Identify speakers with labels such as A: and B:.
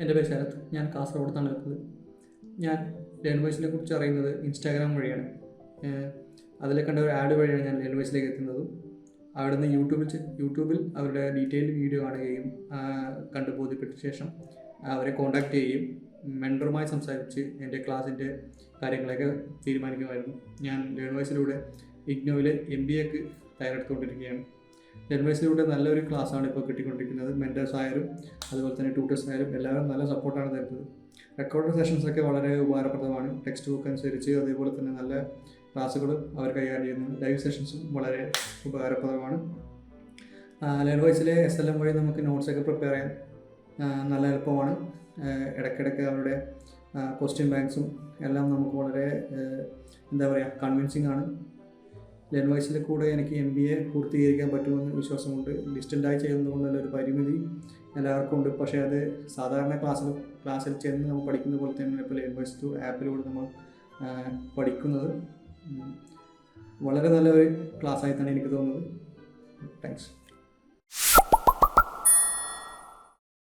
A: എന്റെ പേര് ശരത്. ഞാൻ കാസർഗോഡ് നിന്നാണ് വരുന്നത് ഞാൻ ലേൺ ലേൺവൈസിനെ കുറിച്ച് അറിയുന്നത് ഇൻസ്റ്റാഗ്രാം വഴിയാണ്. അതിൽ കണ്ട ഒരു ആഡ് വഴിയാണ് ഞാൻ ലേൺവൈസിലേക്ക് എത്തുന്നത്. അവിടെ നിന്ന് യൂട്യൂബിൽ യൂട്യൂബിൽ അവരുടെ ഡീറ്റെയിൽഡ് വീഡിയോ കാണുകയും കണ്ട് ബോധ്യപ്പെട്ട ശേഷം അവരെ കോൺടാക്ട് ചെയ്യുകയും മെന്ററുമായി സംസാരിച്ച് എന്റെ ക്ലാസ്സിന്റെ കാര്യങ്ങളൊക്കെ തീരുമാനിക്കുമായിരുന്നു. ഞാൻ ലേൺവൈസിലൂടെ ഇഗ്നോയിലെ എം ബി എക്ക് തയ്യാറെടുത്തുകൊണ്ടിരിക്കുകയാണ്. ലേൺവൈസിലൂടെ നല്ലൊരു ക്ലാസ്സാണ് ഇപ്പോൾ കിട്ടിക്കൊണ്ടിരിക്കുന്നത്. മെന്റേഴ്സ് ആയാലും അതുപോലെ തന്നെ ട്യൂട്ടേഴ്സ് ആയാലും എല്ലാവരും നല്ല സപ്പോർട്ടാണ് തരുന്നത്. റെക്കോർഡ് സെഷൻസ് ഒക്കെ വളരെ ഉപകാരപ്രദമാണ്. ടെക്സ്റ്റ് ബുക്ക് അനുസരിച്ച് അതേപോലെ തന്നെ നല്ല ക്ലാസ്സുകൾ അവർ കൈകാര്യം ചെയ്യുന്നു ലൈവ് സെഷൻസും വളരെ ഉപകാരപ്രദമാണ്. ലേൺ വോയിസിലെ എസ് എൽ എം വഴി നമുക്ക് നോട്ട്സ് ഒക്കെ പ്രിപ്പയർ ചെയ്യാൻ നല്ല എളുപ്പമാണ്. ഇടയ്ക്കിടയ്ക്ക് അവരുടെ ക്വസ്റ്റ്യൻ ബാങ്ക്സും എല്ലാം നമുക്ക് വളരെ എന്താ പറയുക കൺവിൻസിങ് ആണ്. വോയിസിൽ കൂടെ എനിക്ക് എം ബി എ പൂർത്തീകരിക്കാൻ പറ്റുമെന്ന് വിശ്വാസമുണ്ട്. ഡിസ്റ്റന്റായി ചെയ്യുന്നതുകൊണ്ടുള്ള ഒരു പരിമിതി എല്ലാവർക്കും ഉണ്ട്. പക്ഷേ അത് സാധാരണ ക്ലാസ്സിൽ ക്ലാസ്സിൽ ചെന്ന് നമ്മൾ പഠിക്കുന്ന പോലെ തന്നെ ഇപ്പോൾ ലെൻവൈസ് ടു ആപ്പിലൂടെ നമ്മൾ പഠിക്കുന്നത്. വളരെ നല്ലൊരു ക്ലാസ് തന്നെ എനിക്ക് തോന്നുന്നത്. താങ്ക്സ്.